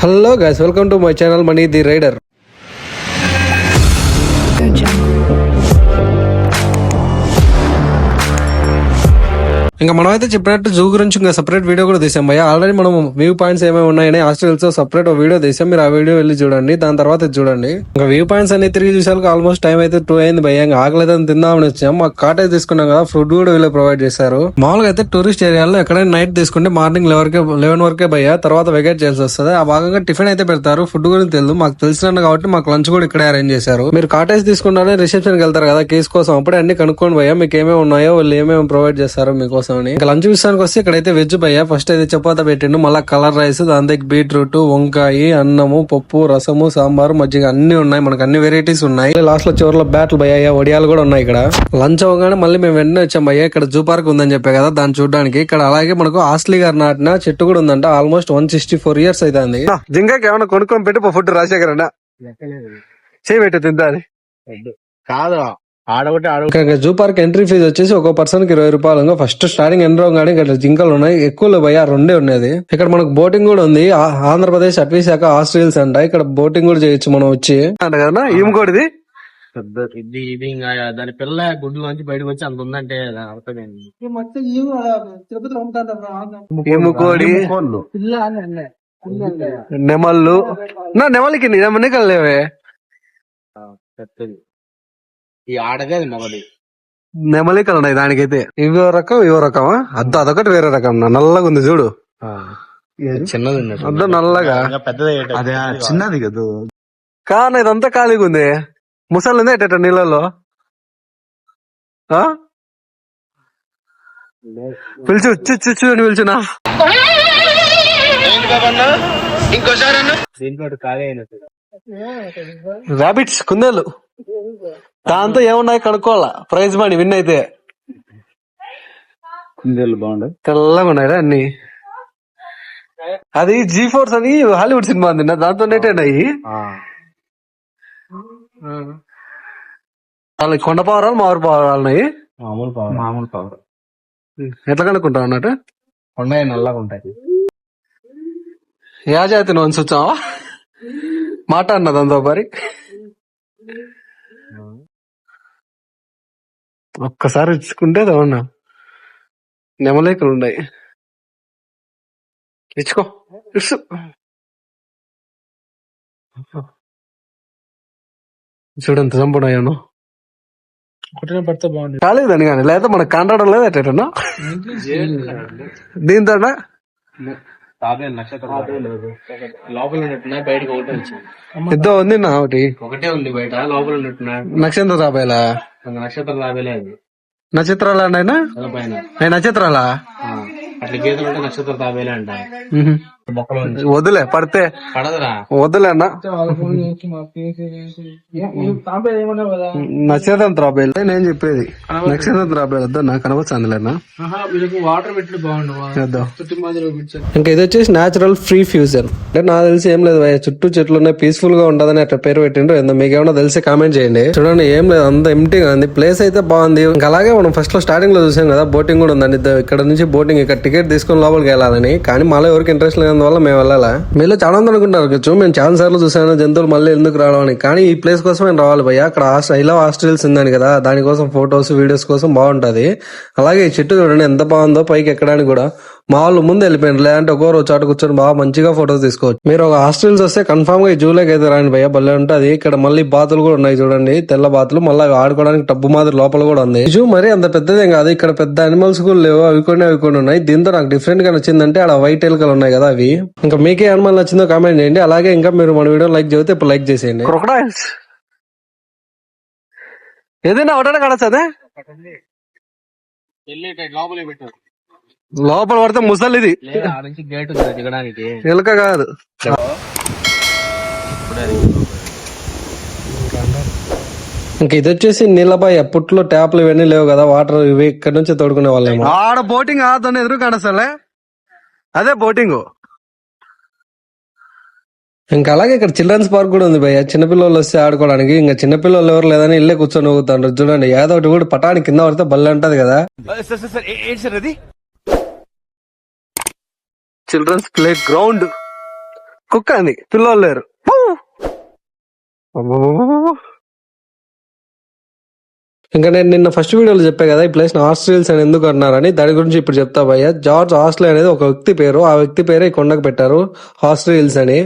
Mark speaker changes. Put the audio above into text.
Speaker 1: Hello guys, welcome to my channel Mani the Raider. ఇంకా మనం అయితే చెప్పినట్టు జూ గురించి ఇంకా సపరేట్ వీడియో కూడా తీసాం భయ్య ఆల్రెడీ మనం వ్యూ పాయింట్స్ ఏమేమి ఉన్నాయని హాస్టల్స్ సపరేట్ వీడియో తీసాం మీరు ఆ వీడియో వెళ్ళి చూడండి దాని తర్వాత చూడండి ఇంకా వ్యూ పాయింట్స్ అన్ని తిరిగి చూసాక ఆల్మోస్ట్ టైం అయితే టూ అయింది భయ్య ఇంకా ఆకలి తిందామని వచ్చాం మాకు కాటేజ్ తీసుకున్నాం కదా ఫుడ్ కూడా వీళ్ళు ప్రొవైడ్ చేశారు మామూలుగా అయితే టూరిస్ట్ ఏరియాలో ఎక్కడైనా నైట్ తీసుకుంటే మార్నింగ్ లెవెన్కే లెవెన్ వరకే భయ్య తర్వాత వెకేట్ చేయాల్సి వస్తుంది ఆ భాగంగా టిఫిన్ అయితే పెడతారు ఫుడ్ కూడా తెలియదు మాకు తెలిసిన కాబట్టి మాకు లంచ్ కూడా ఇక్కడే అరేంజ్ చేశారు మీరు కాటేజ్ తీసుకున్నారని రిసెప్షన్కి వెళ్తారు కదా కేసు కోసం అప్పుడే అన్ని కనుక్కోండి భయ్య మీకు ఏమేమి ఉన్నాయో వాళ్ళు ఏమేమి ప్రొవైడ్ చేస్తారో మీకోసం అని ఇంకా లంచ్ విషయానికి వస్తే అయితే వెజ్ భయ్య ఫస్ట్ అయితే చపాతా పెట్టిండు మళ్ళీ కలర్ రైస్ దాని దగ్గర బీట్రూట్ వంకాయ అన్నము పప్పు రసము సాంబారు మజ్జిగ అన్ని ఉన్నాయి మనకు అన్ని వెరైటీస్ ఉన్నాయి లాస్ట్ లో చివరిలో బ్యాట్లు భయ్య వడియాలు కూడా ఉన్నాయి ఇక్కడ లంచ్ అవగానే మళ్ళీ మేము వెంటనే వచ్చాం భయ్య ఇక్కడ జూ పార్క్ ఉందని చెప్పే కదా దాన్ని చూడడానికి ఇక్కడ అలాగే మనకు హాస్టలీ గారు నాటిన చెట్టు కూడా ఉందంట almost one sixty four years అంది జింకా ఏమైనా కొనుక్కొని పెట్టి ఫుడ్ రాజశేఖర్ అన్న చేయబెట్టు తిందా
Speaker 2: కాదు ఆడొకటి ఆడ
Speaker 1: జూ పార్క్ ఎంట్రీ ఫీజ్ వచ్చేసి ఒక పర్సన్ కి ఇరవై రూపాయలు ఫస్ట్ స్టార్టింగ్ ఎంట్రీ కానీ ఇక్కడ జింకలు ఉన్నాయి ఎక్కువ భయ రెండే ఉన్నది ఇక్కడ మనకు బోటింగ్ కూడా ఉంది ఆంధ్రప్రదేశ్ అటవీ శాఖ హాస్టల్స్ అంట ఇక్కడ బోటింగ్ కూడా చేయొచ్చు మనం వచ్చి అంట కదా
Speaker 2: ఇంకోటిది దాని పిల్ల గుడ్లు నుంచి బయటకు వచ్చి అంత ఉందంటే అర్థమైంది
Speaker 1: నెమళ్ళు నా నెమలికి నిజమనే కలేవే
Speaker 2: పెద్దది ఈ ఆడది మొగది
Speaker 1: నెమలి కలనాయి దానికైతే ఇవో రకం ఇవో రకం అద్ద అదొకటి వేరే రకం నల్లగా ఉంది చూడు
Speaker 2: చిన్నది
Speaker 1: అద్ద నల్లగా
Speaker 2: పెద్దది అదే చిన్నది కదా
Speaker 1: కారణం ఇదంతా ఖాళీగా ఉంది ముసలి ఉంది ఎట్ట నీళ్ళలో వచ్చి వచ్చి అని పిలిచినా
Speaker 2: ఇంకోసారి
Speaker 1: రాబిట్స్ కుందేలు దాంతో ఏమున్నాయి కనుక్కోవాలా ప్రైజ్ మనీ విన్ అయితే
Speaker 2: కుందేళ్ళు
Speaker 1: తెల్లగా ఉన్నాయి అన్ని అది జీ ఫోర్స్ అని హాలీవుడ్ సినిమా ఉంది దాంతో అయ్యి వాళ్ళకి కొండ పావురాలు మామూలు ఉన్నాయి
Speaker 2: మామూలు పవర్ మామూలు పవర్
Speaker 1: ఎట్లా కనుక్కుంటావు అన్నట్టు
Speaker 2: కొండ నల్లగా ఉంటాయి
Speaker 1: యాజాతి నుంచి వచ్చావా మాట దాంతో పరి ఒక్కసారి ఇచ్చుకుంటే అవునా నెమలేకలు ఉన్నాయి ఇచ్చుకో ఇచ్చు చూడంత చంపడాయాను
Speaker 2: కొట్టిన పడితే బాగుంది
Speaker 1: కాలేదని కానీ లేదా మనకు కాంట్రాక్ట్ లేదా అట్టేటన్నా దీంతో ఇద్దరు ఉంది నా ఒకటి
Speaker 2: ఒకటే ఉంది బయట లోపల
Speaker 1: నక్షత్ర
Speaker 2: నక్షంత తాబేలా
Speaker 1: నక్షత్రాలు తాబేలేదు
Speaker 2: నక్షత్రాలు అండి
Speaker 1: ఆయన నక్షత్రాలా
Speaker 2: అట్లా గీతలు ఉంటే నక్షత్రాలు తాబేలే అంట
Speaker 1: వదిలే పడితే వదిలేనా నచ్చేదాం నేను చెప్పేది నచ్చేదాం త్రాబేల్ వద్దా నాకు కనవచ్చిందిలేనా
Speaker 2: వాటర్ పెట్టి
Speaker 1: ఇంకా ఇది వచ్చేసి నాచురల్ ఫ్రీ ఫ్యూజన్ అంటే నాకు తెలిసి ఏం లేదు చుట్టూ చెట్లు ఉన్నాయి పీస్ఫుల్ గా ఉండదని అట్లా పేరు పెట్టిండ్రు ఏందో మీకు ఏమన్నా తెలిసి కామెంట్ చేయండి చూడండి ఏం లేదు అంత ఎంటీగా ఉంది ప్లేస్ అయితే బాగుంది ఇంకా అలాగే మనం ఫస్ట్ లో స్టార్టింగ్ లో చూసాం కదా బోటింగ్ కూడా ఉందండి ఇక్కడ నుంచి బోటింగ్ ఇక్కడ టికెట్ తీసుకుని లోపలికి వెళ్ళాలని కానీ మళ్ళీ ఎవరికి ఇంట్రెస్ట్ లేదు వల్ల మేము వెళ్ళాలా మీలో చాలా మంది అనుకుంటారు కొంచెం మేము చాలా సార్లు చూసాను జంతువులు మళ్ళీ ఎందుకు రావడం కానీ ఈ ప్లేస్ కోసం నేను రావాలి భయ్య అక్కడ ఐ లవ్ హాస్టల్స్ ఉందని కదా దానికోసం ఫొటోస్ వీడియోస్ కోసం బాగుంటది అలాగే ఈ చెట్టు చూడండి ఎంత బాగుందో పైకి ఎక్కడానికి కూడా మా వాళ్ళు ముందు వెళ్ళిపోయింది లేదంటే ఒక రోజు చాటు కూర్చొని బాగా మంచిగా ఫోటోస్ తీసుకోవచ్చు మీరు ఒక హాస్టల్స్ వస్తే కన్ఫామ్ గా ఈ జూలోకి అయితే రాని భయ్యా భలే ఉంటుంది ఇక్కడ మళ్ళీ బాతులు కూడా ఉన్నాయి చూడండి తెల్ల బాతులు మళ్ళీ అవి ఆడుకోవడానికి టబ్బు మాదిరి లోపల కూడా ఉంది జూ మరి అంత పెద్దదేం కాదు ఇక్కడ పెద్ద అనిమల్స్ కూడా లేవు అవి కొన్ని అవి కొన్ని ఉన్నాయి దీంతో నాకు డిఫరెంట్ గా నచ్చిందంటే అక్కడ వైట్ ఎలుకలు ఉన్నాయి కదా అవి ఇంకా మీకే అనిమల్ నచ్చిందో కామెంట్ చేయండి అలాగే ఇంకా మీరు మన వీడియో లైక్ చేస్తే ఇప్పుడు లైక్ చేసేయండి ఏదైనా ఒకటే కడచ్చదే
Speaker 2: పెట్టారు
Speaker 1: లోపల పడితే
Speaker 2: ముసలి గేట్ ఉంది
Speaker 1: కాదు ఇంక ఇది వచ్చేసి నీళ్ళపై ఎప్పట్లో ట్యాప్లు ఇవన్నీ లేవు కదా వాటర్ ఇవి ఇక్కడ నుంచి తోడుకునే వాళ్ళు ఆడ బోటింగ్ ఆడతాను ఎదురు కానసలే అదే బోటింగ్ ఇంకా అలాగే ఇక్కడ చిల్డ్రన్స్ పార్క్ కూడా ఉంది భయ్య చిన్నపిల్లలు వస్తే ఆడుకోవడానికి ఇంకా చిన్నపిల్లలు ఎవరు లేదని ఇల్లే కూర్చొని ఊగుతాను చూడండి ఏదో ఒకటి కూడా పటానికి కింద పడితే బల్లి ఉంటది కదా చిల్డ్రన్స్ ప్లే గ్రౌండ్ కుక్క అని పిల్లలు లేరు ఇంకా నేను నిన్న ఫస్ట్ వీడియోలో చెప్పాను కదా ఈ ప్లేస్ ఆస్ట్రేల్స్ అని ఎందుకు అన్నారని దాని గురించి ఇప్పుడు చెప్తా భయ్య జార్జ్ హాస్టల్ అనేది ఒక వ్యక్తి పేరు ఆ వ్యక్తి పేరే ఈ కొండకు పెట్టారు ఆస్ట్రేల్స్ అని